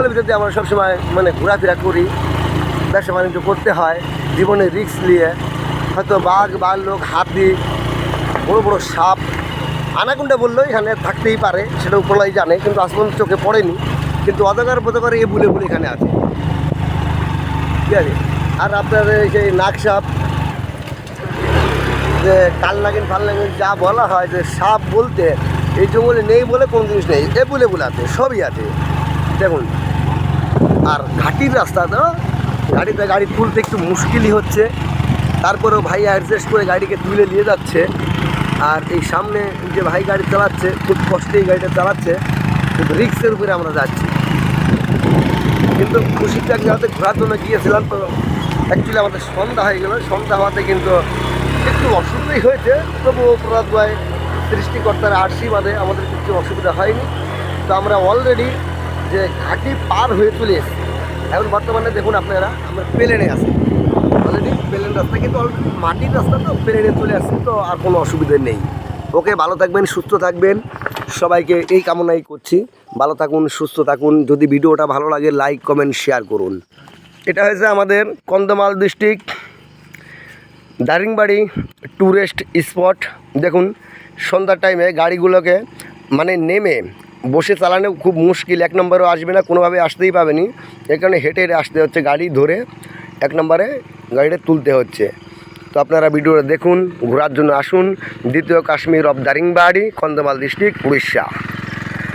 জঙ্গলের ভিতর আমরা সবসময় মানে ঘোরাফেরা করি, ব্যবসা বাণিজ্য করতে হয়, জীবনে রিস্ক নিয়ে। হয়তো বাঘ বাঘ লোক হাতি, বড় বড় সাপ, আনাকুন্ডা বললেও এখানে থাকতেই পারে, সেটা উপরলাই জানে, কিন্তু আজ পর্যন্ত চোখে পড়েনি, কিন্তু অজগার বোধকার এ বুলে বুলে এখানে আছে। ঠিক আছে? আর আপনার এই সেই নাক সাপ, যে কাল নাগিন ফাল নাগিন যা বলা হয় যে সাপ বলতে, এই জঙ্গলে নেই বলে কোনো জিনিস নেই, এ বুলে বুলে আছে, সবই আছে। দেখুন। আর ঘাটির রাস্তা তো গাড়িতে গাড়ি তুলতে একটু মুশকিলই হচ্ছে। তারপরেও ভাই অ্যাডজাস্ট করে গাড়িকে তুলে নিয়ে যাচ্ছে। আর এই সামনে যে ভাই গাড়ি চালাচ্ছে, খুব কষ্টেই গাড়িটা চালাচ্ছে। কিন্তু রিক্সের উপরে আমরা যাচ্ছি। কিন্তু খুশিতে এক জায়গাতে ঘোরার জন্য গিয়েছিলাম? তো অ্যাকচুয়ালি আমাদের সন্ধ্যা হয়ে গেল। সন্ধ্যা হওয়াতে কিন্তু একটু অসুবিধাই হয়েছে। তবুও প্রভাত সৃষ্টিকর্তার আশীর্বাদে আমাদের কিছু অসুবিধা হয়নি। তো আমরা অলরেডি যে ঘাটি পার হয়ে চলে এসেছি। এখন বর্তমানে দেখুন আপনারা, আমরা প্লেনে আছি। অলরেডি প্লেন রাস্তা কিন্তু অলরেডি মাটির রাস্তা তো, প্লেনে চলে আসছি, তো আর কোনো অসুবিধা নেই। ওকে, ভালো থাকবেন, সুস্থ থাকবেন। সবাইকে এই কামনাই করছি। ভালো থাকুন, সুস্থ থাকুন। যদি ভিডিওটা ভালো লাগে লাইক কমেন্ট শেয়ার করুন। এটা হয়েছে আমাদের Kandhamal district Daringbadi tourist spot দেখুন, সন্ধ্যার টাইমে গাড়িগুলোকে মানে নেমে বসে চালানো খুব মুশকিল, এক নম্বরেও আসবে না, কোনোভাবে আসতেই পাবেনি। এর কারণে হেঁটে হেঁটে আসতে হচ্ছে, গাড়ি ধরে এক নম্বরে গাড়িটা তুলতে হচ্ছে। তো আপনারা ভিডিওটা দেখুন, ঘোরার জন্য আসুন। দ্বিতীয় কাশ্মীর অফ দারিংবাড়ি কন্ধমাল ডিস্ট্রিক্ট, উড়িষ্যা।